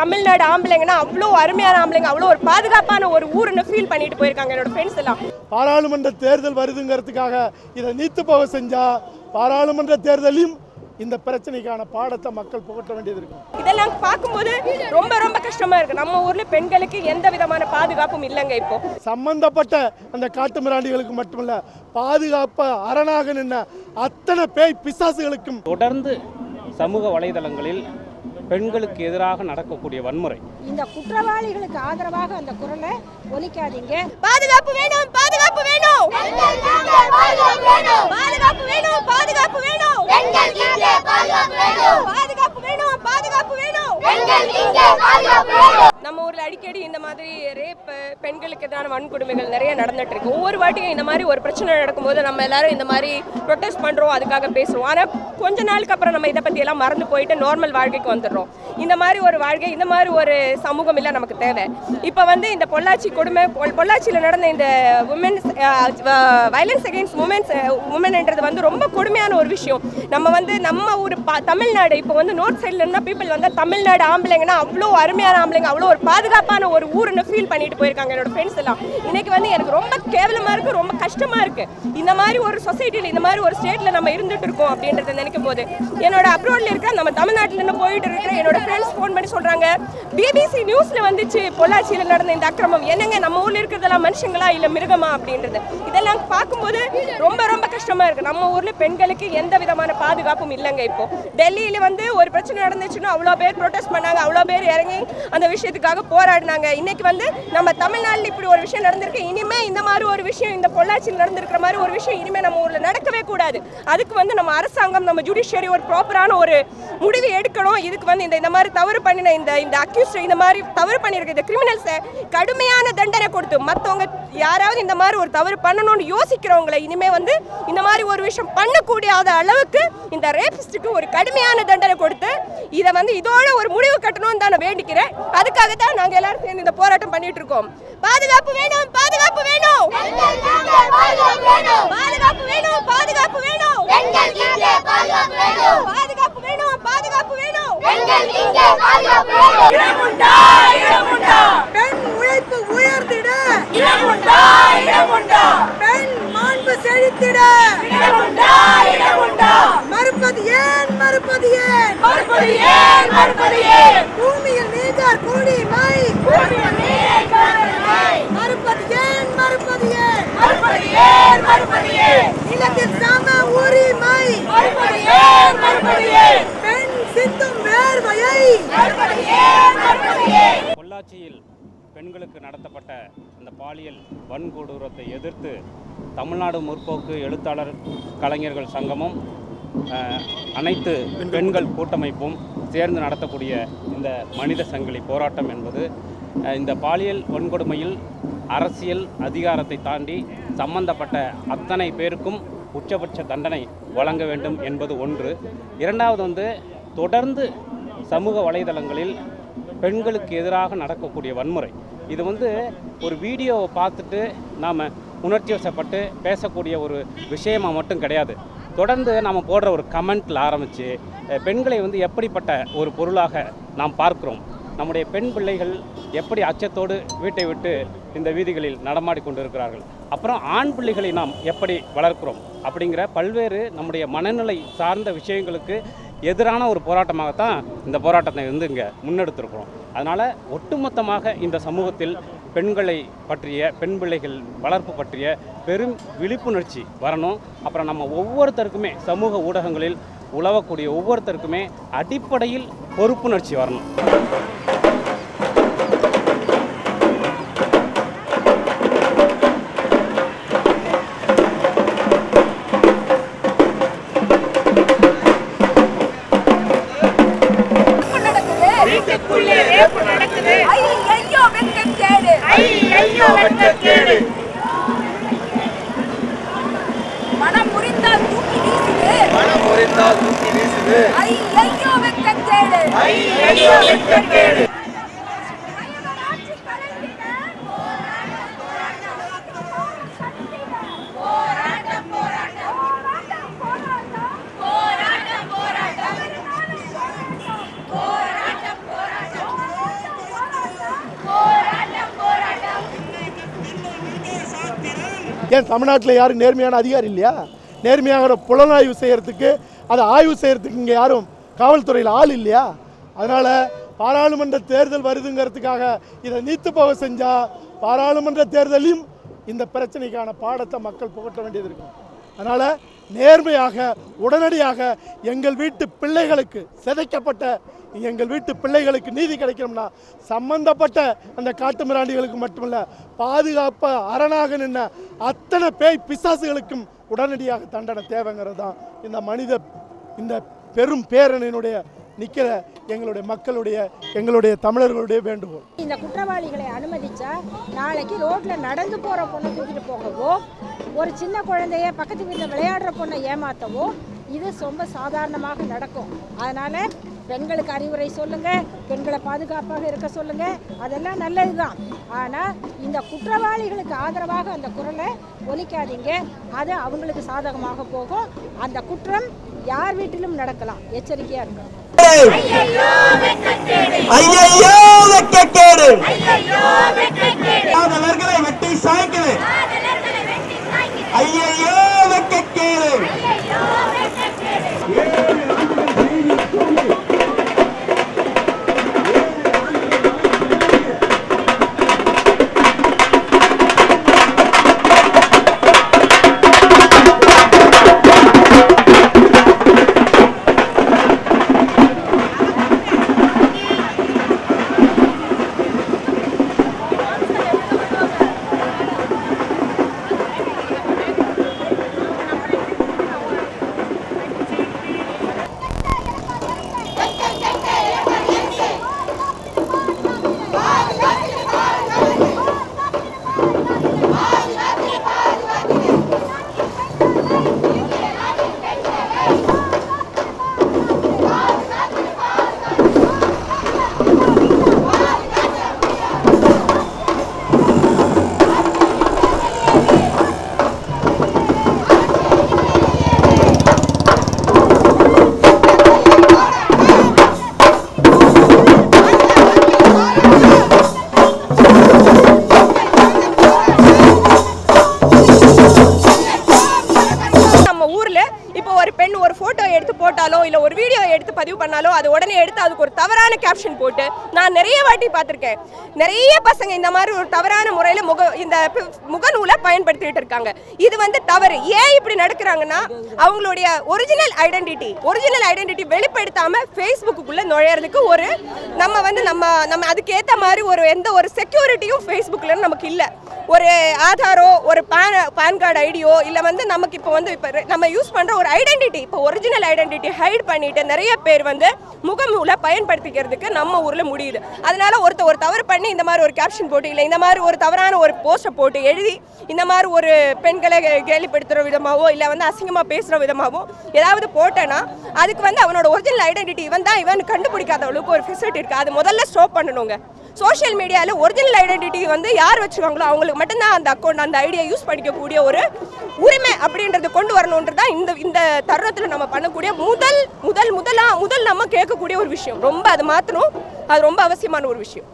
தமிழ்நாடு ஆம்பளைங்கன்னா அவ்வளோ அருமையான ஆம்பளைங்க அவ்வளோ ஒரு பாதுகாப்பான ஒரு ஊருன்னு ஃபீல் பண்ணிட்டு போயிருக்காங்க என்னோட ஃப்ரெண்ட்ஸ் எல்லாம். பாராளுமன்ற தேர்தல் வருதுங்கிறதுக்காக இதை நீத்து போக செஞ்சா பாராளுமன்ற தேர்தலையும் இந்த பிரச்சனைக்கான பாடத்தை மக்கள் புகட்ட வேண்டியது இருக்கும். இதெல்லாம் பார்க்கும்போது ரொம்ப ரொம்ப கஷ்டமா இருக்கு. நம்ம ஊர்ல பெண்களுக்கு எந்த விதமான பாதுகாப்பும் இல்லைங்க இப்போ. சம்பந்தப்பட்ட அந்த காட்டு மிராண்டிகளுக்கு மட்டுமல்ல பாதுகாப்ப அரணாக நின்ன அத்தனை பேய் பிசாசுகளுக்கும் தொடர்ந்து சமூக வலைதளங்களில் பெண்களுக்கு எதிராக நடக்கக்கூடிய வன்முறை. இந்த குற்றவாளிகளுக்கு ஆதரவாக அந்த குரலை ஒலிக்காதீங்க. பாதுகாப்பு வேணும் பாதுகாப்பு வேணும். பாதுகாப்பு வேணும். பாதுகாப்பு வேணும் பாதுகாப்பு வேணும். பாதுகாப்பு வேணும். நம்ம ஊர்ல அடிக்கடி இந்த மாதிரி ரேப்பு பெண்களுக்கு எதிரான வன்கொடுமைகள் நிறைய நடந்துட்டு இருக்கு ஒவ்வொரு வாட்டியும் இந்த மாதிரி ஒரு பிரச்சனை நடக்கும்போது நம்ம எல்லாரும் இந்த மாதிரி ப்ரொட்டஸ்ட் பண்ணுறோம் அதுக்காக பேசுவோம். ஆனால் கொஞ்ச நாளுக்கு அப்புறம் நம்ம இதை பற்றி எல்லாம் மறந்து போயிட்டு நார்மல் வாழ்க்கைக்கு வந்துடுறோம். இந்த மாதிரி ஒரு வாழ்க்கை இந்த மாதிரி ஒரு சமூகம் இல்லை நமக்கு தேவை. இப்போ வந்து இந்த பொள்ளாச்சி கொடுமை பொள்ளாச்சியில் நடந்த இந்த உமன்ஸ் வயலன்ஸ் அகேன்ஸ்ட் உமன்ஸ் உமன்ன்றது வந்து ரொம்ப கொடுமையான ஒரு விஷயம். நம்ம வந்து நம்ம ஊர் பா தமிழ்நாடு இப்போ வந்து நோர்த் சைடில் இருந்தால் பீப்புள் வந்து தமிழ்நாடு ஆம்பளைங்கன்னா அவ்வளோ அருமையான ஆம்பளைங்க அவ்வளோ ஒரு பாதுகாப்பான ஒரு ஊருன்னு ஃபீல் பண்ணிட்டு போயிருக்காங்க என்னோட ஃப்ரெண்ட்ஸ் எல்லாம். இன்னைக்கு வந்து எனக்கு ரொம்ப கேவலமாக இருக்கு ரொம்ப கஷ்டமா இருக்கு. இந்த மாதிரி ஒரு சொசைட்டியில் இந்த மாதிரி ஒரு ஸ்டேட்ல நம்ம இருந்துட்டு இருக்கோம் அப்படின்றத நினைக்கும் போது என்னோட அப்ரோட்ல இருக்கிற நம்ம தமிழ்நாட்டில் இருந்து போயிட்டு இருக்கிற என்னோட ஃப்ரெண்ட்ஸ் ஃபோன் பண்ணி சொல்றாங்க பிபிசி நியூஸ்ல வந்துச்சு பொள்ளாச்சியில் நடந்த இந்த அக்கிரமம். என்னங்க நம்ம ஊர்ல இருக்கிறதெல்லாம் மனுஷங்களா இல்ல மிருகமா அப்படின்றது? இதெல்லாம் பார்க்கும்போது ரொம்ப ரொம்ப கஷ்டமா இருக்கு. நம்ம ஊர்ல பெண்களுக்கு எந்த விதமான பாதுகாப்பும் இல்லைங்க இப்போ. டெல்லியில வந்து ஒரு பிரச்சனை நடந்துச்சுன்னா அவ்வளோ பேர் ப்ரொடெஸ்ட் பண்ணாங்க அவ்வளோ பேர் இறங்கி அந்த விஷயத்துக்காக போராடினாங்க. இன்னைக்கு வந்து நம்ம தமிழ்நாட்டில் இப்படி ஒரு விஷயம் நடந்திருக்கு. இனிமே இந்த மாதிரி ஒரு விஷயம் இந்த பொள்ளாச்சியில் நடந்திருக்கிற மாதிரி ஒரு விஷயம் இனிமே நம்ம ஊரில் நடக்கவே கூடாது. அதுக்கு வந்து நம்ம அரசாங்கம் நம்ம ஜுடிஷியரி ஒரு ப்ராப்பரான ஒரு முடிவு எடுக்கணும். இதுக்கு வந்து இந்த இந்த மாதிரி தவறு பண்ணின இந்த இந்த அக்யூஸ்ட் இந்த மாதிரி தவறு பண்ணியிருக்க இந்த கிரிமினல்ஸை கடுமையான தண்டனை கொடுத்து மற்றவங்க யாராவது இந்த மாதிரி ஒரு தவறு பண்ணணும்னு யோசிக்கிறவங்களை இனிமே வந்து இந்த மாதிரி ஒரு விஷயம் பண்ணக்கூடியாத அளவுக்கு இந்த ரேபிஸ்டுக்கு ஒரு கடுமையான தண்டனை கொடுத்து இதை வந்து இதோட ஒரு முடிவு கட்டணும்னு தான் நான் வேண்டிக்கிறேன். அதுக்காக தான் நாங்கள் எல்லாரும் சேர்ந்து இந்த போராட்டம் பண்ணிட்டு இருக்கோம். பாதுகாப்பு வேணும் பாதுகாப்பு வேணும். பாதுகாப்பு வேணும். பாதுகாப்பு வேணும் பாதுகாப்பு வேணும். பாதுகாப்பு வேணும். பெண் உழைப்பு உயர்ந்திட பெண் மாண்பு செழித்திட. மறுப்பது ஏன் மறுப்பது ஏன்? மறுபடி ஏன் மறுபடி ஏன் பூமியில் நீங்கார் குடிமை பூமியில் நீர் காரணமே. மறுப்பது ஏன் மறுப்பது ஏன் மறுபடி ஏன் மறுபடி ஏன் நிலத்தில் சம உரிமை மறுபடி ஏன் மறுபடி ஏன் பெண் சிந்தும் வேர்வையை மறுபடி ஏன் மறுபடி ஏன் பொள்ளாச்சியில் பெண்களுக்கு நடத்தப்பட்ட அந்த பாலியல் வன்கொடூரத்தை எதிர்த்து தமிழ்நாடு முற்போக்கு எழுத்தாளர் கலைஞர்கள் சங்கமும் அனைத்து பெண்கள் கூட்டமைப்பும் சேர்ந்து நடத்தக்கூடிய இந்த மனித சங்கிலி போராட்டம் என்பது இந்த பாலியல் வன்கொடுமையில் அரசியல் அதிகாரத்தை தாண்டி சம்பந்தப்பட்ட அத்தனை பேருக்கும் உச்சபட்ச தண்டனை வழங்க வேண்டும் என்பது ஒன்று. இரண்டாவது வந்து தொடர்ந்து சமூக வலைதளங்களில் பெண்களுக்கு எதிராக நடக்கக்கூடிய வன்முறை. இது வந்து ஒரு வீடியோவை பார்த்துட்டு நாம் உணர்ச்சி வசப்பட்டு பேசக்கூடிய ஒரு விஷயமாக மட்டும் கிடையாது. தொடர்ந்து நாம் போடுற ஒரு கமெண்ட்டில் ஆரம்பித்து பெண்களை வந்து எப்படிப்பட்ட ஒரு பொருளாக நாம் பார்க்கிறோம்? நம்முடைய பெண் பிள்ளைகள் எப்படி அச்சத்தோடு வீட்டை விட்டு இந்த வீதிகளில் நடமாடி கொண்டிருக்கிறார்கள்? அப்புறம் ஆண் பிள்ளைகளை நாம் எப்படி வளர்க்கிறோம்? அப்படிங்கிற பல்வேறு நம்முடைய மனநிலை சார்ந்த விஷயங்களுக்கு எதிரான ஒரு போராட்டமாகத்தான் இந்த போராட்டத்தை வந்து இங்கே முன்னெடுத்திருக்கிறோம். அதனால் ஒட்டுமொத்தமாக இந்த சமூகத்தில் பெண்களை பற்றிய பெண் பிள்ளைகள் வளர்ப்பு பற்றிய பெரும் விழிப்புணர்ச்சி வரணும். அப்புறம் நம்ம ஒவ்வொருத்தருக்குமே சமூக ஊடகங்களில் உழவக்கூடிய ஒவ்வொருத்தருக்குமே அடிப்படையில் பொறுப்புணர்ச்சி வரணும். ஏன் தமிழ்நாட்டில் யாரும் நேர்மையான அதிகாரி இல்லையா? நேர்மையாக புலனாய்வு செய்கிறதுக்கு அதை ஆய்வு செய்கிறதுக்கு இங்கே யாரும் காவல்துறையில் ஆள் இல்லையா? அதனால் பாராளுமன்ற தேர்தல் வருதுங்கிறதுக்காக இதை நீத்து போக செஞ்சால் பாராளுமன்ற தேர்தலையும் இந்த பிரச்சனைக்கான பாடத்தை மக்கள் புகட்ட வேண்டியது இருக்கும். அதனால் நேர்மையாக உடனடியாக எங்கள் வீட்டு பிள்ளைகளுக்கு சிதைக்கப்பட்ட எங்கள் வீட்டு பிள்ளைகளுக்கு நீதி கிடைக்கணும்னா சம்பந்தப்பட்ட அந்த காட்டு மிராண்டிகளுக்கு மட்டுமல்ல பாதுகாப்பாக அரணாக நின்ன அத்தனை பேய் பிசாசுகளுக்கும் உடனடியாக தண்டனை தேவைங்கிறது தான் இந்த மனித இந்த பெரும் பேரணியினுடைய நிற்கிற எங்களுடைய மக்களுடைய எங்களுடைய தமிழர்களுடைய வேண்டுகோள். இந்த குற்றவாளிகளை அனுமதிச்சா நாளைக்கு ரோட்ல நடந்து போற பொண்ணை தூக்கிட்டு போகவோ ஒரு சின்ன குழந்தைய பக்கத்து வீட்டில் விளையாடுற பொண்ணை ஏமாத்தவோ இது ரொம்ப சாதாரணமாக நடக்கும். அதனால பெண்களுக்கு அறிவுரை சொல்லுங்க பெண்களை பாதுகாப்பாக இருக்க சொல்லுங்க. அதெல்லாம் நல்லதுதான். ஆனா இந்த குற்றவாளிகளுக்கு ஆதரவாக அந்த குரலை ஒலிக்காதீங்க. அது அவங்களுக்கு சாதகமாக போகும். அந்த குற்றம் யார் வீட்டிலும் நடக்கலாம். எச்சரிக்கையா இருக்கணும். வெட்கக்கேடு போட்டாலோ இல்லை ஒரு வீடியோ எடுத்து பதிவு பண்ணாலோ அது உடனே எடுத்து அதுக்கு ஒரு தவறான கேப்ஷன் போட்டு நான் நிறைய வாட்டி பார்த்துருக்கேன். நிறைய பசங்க இந்த மாதிரி ஒரு தவறான முறையில் முக இந்த முகநூலை பயன்படுத்திட்டு இருக்காங்க. இது வந்து தவறு. ஏன் இப்படி நடக்கிறாங்கன்னா அவங்களுடைய ஒரிஜினல் ஐடென்டிட்டி ஒரிஜினல் ஐடென்டிட்டி வெளிப்படுத்தாம ஃபேஸ்புக்குள்ளே நுழையிறதுக்கு ஒரு நம்ம வந்து நம்ம நம்ம அதுக்கேற்ற மாதிரி ஒரு எந்த ஒரு செக்யூரிட்டியும் ஃபேஸ்புக்கில் நமக்கு இல்லை. ஒரு ஆதாரோ ஒரு பேன் பேன் கார்டு ஐடியோ இல்லை வந்து நமக்கு இப்போ வந்து இப்போ நம்ம யூஸ் பண்ணுற ஒரு ஐடென்டிட்டி இப்போ ஒரிஜினல் ஐடென்டிட்டி ஹைட் பண்ணிட்டு நிறைய பேர் வந்து முகநூலை பயன்படுத்திக்கிறதுக்கு நம்ம ஊரில் முடியுது. அதனால ஒருத்த ஒரு தவறு பண்ணி இந்த மாதிரி ஒரு கேப்ஷன் போட்டு இல்லை இந்த மாதிரி ஒரு தவறான ஒரு போஸ்ட்டை போட்டு எழுதி இந்த மாதிரி ஒரு பெண்களை கே- கேலிப்படுத்துகிற விதமாகவோ இல்லை வந்து அசிங்கமாக பேசுகிற விதமாகவோ ஏதாவது போட்டேன்னா அதுக்கு வந்து அவனோட ஒரிஜினல் ஐடென்டிட்டி இவன் தான் இவன் கண்டுபிடிக்காத அளவுக்கு ஒரு ஃபெசிலிட்டி இருக்குது அது முதல்ல ஸ்டாப் பண்ணணுங்க. சோஷியல் மீடியாவில் ஒரிஜினல் ஐடென்டிட்டி வந்து யார் வச்சுக்காங்களோ அவங்களுக்கு மட்டும்தான் அந்த அக்கௌண்ட் அந்த ஐடியா யூஸ் பண்ணிக்கக்கூடிய ஒரு உரிமை அப்படின்றது கொண்டு வரணுன்றது தான் இந்த இந்த தருணத்தில் நம்ம பண்ணக்கூடிய முதல் முதல் முதலா முதல் நம்ம கேட்கக்கூடிய ஒரு விஷயம். ரொம்ப அது மாற்றணும் அது ரொம்ப அவசியமான ஒரு விஷயம்.